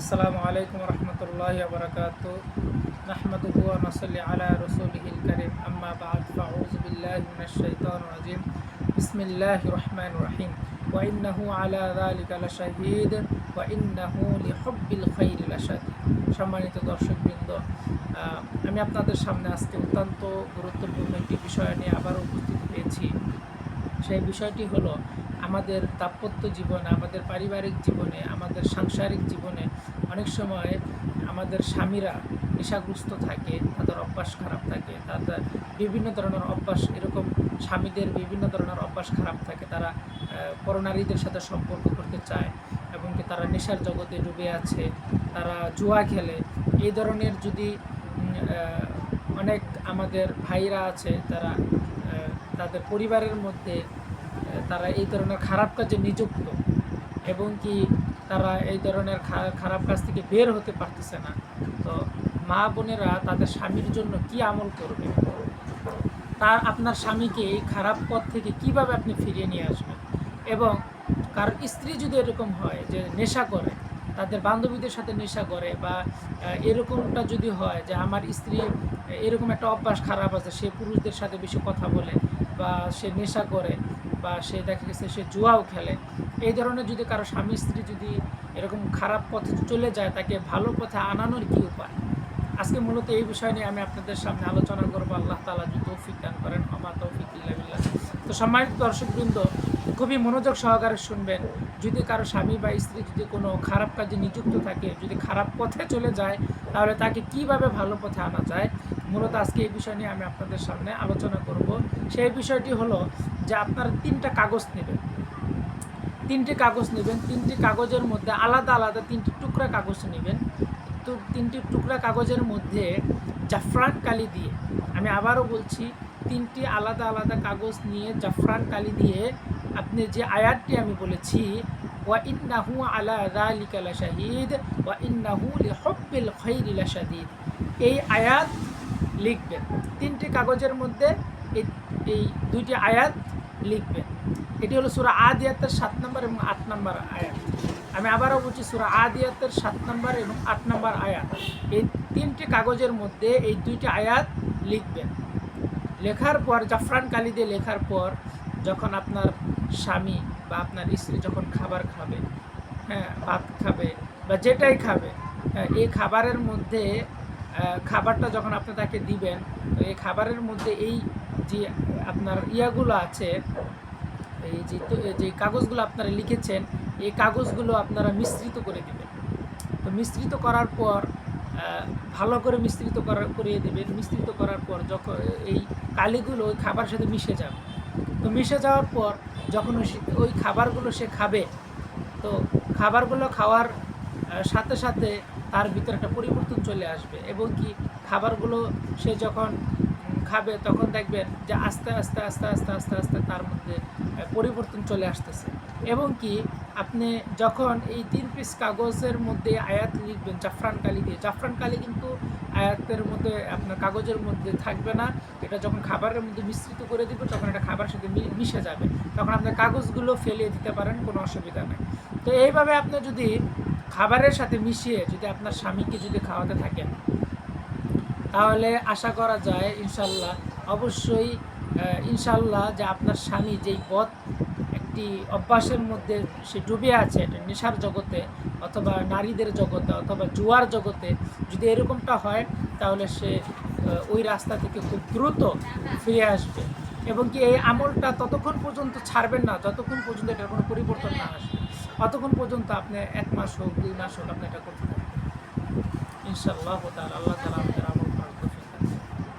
আসসালামু আলাইকুম রহমতুল্লাহ বরকাত নাহমদুহু নসলি আলা রসুলহিল করিম। আম্মা বাদ ফাউজ বিল্লাহ শাইতান রাজিম। বিসমিল্লাহ রহমান রহিম। ওয়াইন্নাহু আলা যালিকা লাশাহিদ। ওয়াইন্নাহু লিহুব্বিল খাইরি লাশাহিদ সম্মানিত দর্শকবৃন্দ আমি আপনাদের সামনে আজকে অত্যন্ত গুরুত্বপূর্ণ একটি বিষয় নিয়ে আবার উপস্থিত হয়েছি। সেই বিষয়টি হলো, আমাদের দাম্পত্য জীবনে, আমাদের পারিবারিক জীবনে, আমাদের সাংসারিক জীবনে অনেক সময় আমাদের স্বামীরা নেশাগ্রস্ত থাকে তাদের অভ্যাস খারাপ থাকে তাদের বিভিন্ন ধরনের অভ্যাস এরকম স্বামীদের বিভিন্ন ধরনের অভ্যাস খারাপ থাকে তারা আহ, পরনারীদের সাথে সম্পর্ক করতে চায় এবং কি তারা নেশার জগতে ডুবে আছে তারা জুয়া খেলে। এই ধরনের যদি অনেক আমাদের ভাইরা আছে তারা তাদের পরিবারের মধ্যে তারা এই ধরনের খারাপ কাজে নিযুক্ত। এবং কি তারা এই ধরনের খারাপ কাজ থেকে বের হতে পারতেছে না। তো মা বোনেরা তাদের স্বামীর জন্য কি আমল করবে? তার আপনার স্বামীকে এই খারাপ পথ থেকে কীভাবে আপনি ফিরিয়ে নিয়ে আসবেন? এবং কারোর স্ত্রী যদি এরকম হয় যে নেশা করে, তাদের বান্ধবীদের সাথে নেশা করে বা এরকমটা যদি হয় যে আমার স্ত্রী এরকম একটা অভ্যাস খারাপ আছে, সে পুরুষদের সাথে বেশি কথা বলে বা সে নেশা করে বা সে দেখা গেছে সে জুয়াও খেলে। এই ধরনের যদি কারও স্বামী, স্ত্রী যদি এরকম খারাপ পথে চলে যায়, তাকে ভালো পথে আনানোর কী উপায়? আজকে মূলত এই বিষয় নিয়ে আমি আপনাদের সামনে আলোচনা করব। আল্লাহ তালা যদি তৌফিক দান করেন আমার তৌফিক ইল্লা বিল্লাহ তো সম্মানিত দর্শকবৃন্দ, খুবই মনোযোগ সহকারে শুনবেন। যদি কারও স্বামী বা স্ত্রী যদি কোনো খারাপ কাজে নিযুক্ত থাকে, যদি খারাপ পথে চলে যায়, তাহলে তাকে কীভাবে ভালো পথে আনা যায়? মূলত আজকে এই বিষয় নিয়ে আমি আপনাদের সামনে আলোচনা করব। সেই বিষয়টি হলো যে আপনারা তিনটা কাগজ নেবেন। তিনটি কাগজ নেবেন, তিনটি কাগজের মধ্যে আলাদা আলাদা তিনটি টুকরা কাগজ নেবেন। তো তিনটি টুকরা কাগজের মধ্যে জাফরান কালি দিয়ে আমি আবারও বলছি, তিনটি আলাদা আলাদা কাগজ নিয়ে জাফরান কালি দিয়ে আপনি যে আয়াতটি আমি বলেছি, ওয়া ইন্নাহু আলা যালিকা লাশাহিদ ওয়া ইন্নাহু লিহুব্বিল খাইরি লাশাদীদ এই আয়াত লিখবেন তিনটি কাগজের মধ্যে এই এই দুইটি আয়াত লিখবেন এটি হলো সুরা আদিয়াতের সাত নম্বর এবং আট নম্বর আয়াত। আমি আবারও বলছি সুরা আদিয়াতের সাত নম্বর এবং আট নম্বর আয়াত। এই তিনটি কাগজের মধ্যে এই দুইটি আয়াত লিখবেন লেখার পর জাফরান কালি লেখার পর যখন আপনার স্বামী বা আপনার স্ত্রী যখন খাবার খাবে হ্যাঁ ভাত খাবে বা যেটাই খাবে হ্যাঁ, এই খাবারের মধ্যে খাবারটা যখন আপনি তাকে দিবেন এই খাবারের মধ্যে এই যে আপনার ইয়াগুলো আছে, এই যে যে কাগজগুলো আপনারা লিখেছেন, এই কাগজগুলো আপনারা মিশ্রিত করে দেবেন। তো মিশ্রিত করার পর ভালো করে মিশ্রিত করার করিয়ে দেবেন। মিশ্রিত করার পর যখন এই কালিগুলো ওই খাবার সাথে মিশে যাবে। তো মিশে যাওয়ার পর যখন ওই খাবারগুলো সে খাবে, তো খাবারগুলো খাওয়ার সাথে সাথে তার ভিতরে একটা পরিবর্তন চলে আসবে এবং কি খাবারগুলো সে যখন খাবে তখন দেখবেন যে আস্তে আস্তে আস্তে আস্তে আস্তে আস্তে তার মধ্যে পরিবর্তন চলে আসতেছে। এবং কি আপনি যখন এই তিন পিস কাগজের মধ্যে আয়াত লিখবেন, জাফরান কালি দিয়ে, জাফরান কালি কিন্তু আয়াতের মধ্যে, আপনার কাগজের মধ্যে থাকবে না। এটা যখন খাবারের মধ্যে মিশ্রিত করে দিবে, তখন এটা খাবারের সাথে মিশে যাবে। তখন আপনার কাগজগুলো ফেলিয়ে দিতে পারেন, কোনো অসুবিধা নেই। তো এইভাবে আপনি যদি খাবারের সাথে মিশিয়ে যদি আপনার স্বামীকে যদি খাওয়াতে থাকেন, তাহলে আশা করা যায় ইনশাল্লাহ, অবশ্যই ইনশাল্লাহ যে আপনার স্বামী যেই পথ একটি অভ্যাসের মধ্যে সে ডুবে আছে, এটা নেশার জগতে অথবা নারীদের জগতে অথবা জুয়ার জগতে যদি এরকমটা হয়, তাহলে সে ওই রাস্তা থেকে খুব দ্রুত ফিরে আসবে। এবং কি এই আমলটা ততক্ষণ পর্যন্ত ছাড়বেন না, যতক্ষণ পর্যন্ত এটার কোনো পরিবর্তন না আসবে। ততক্ষণ পর্যন্ত আপনি এক মাস হোক, দুই মাস হোক আপনি এটা করতে থাকবেন। ইনশাআল্লাহ তাআলা, আল্লাহ তালা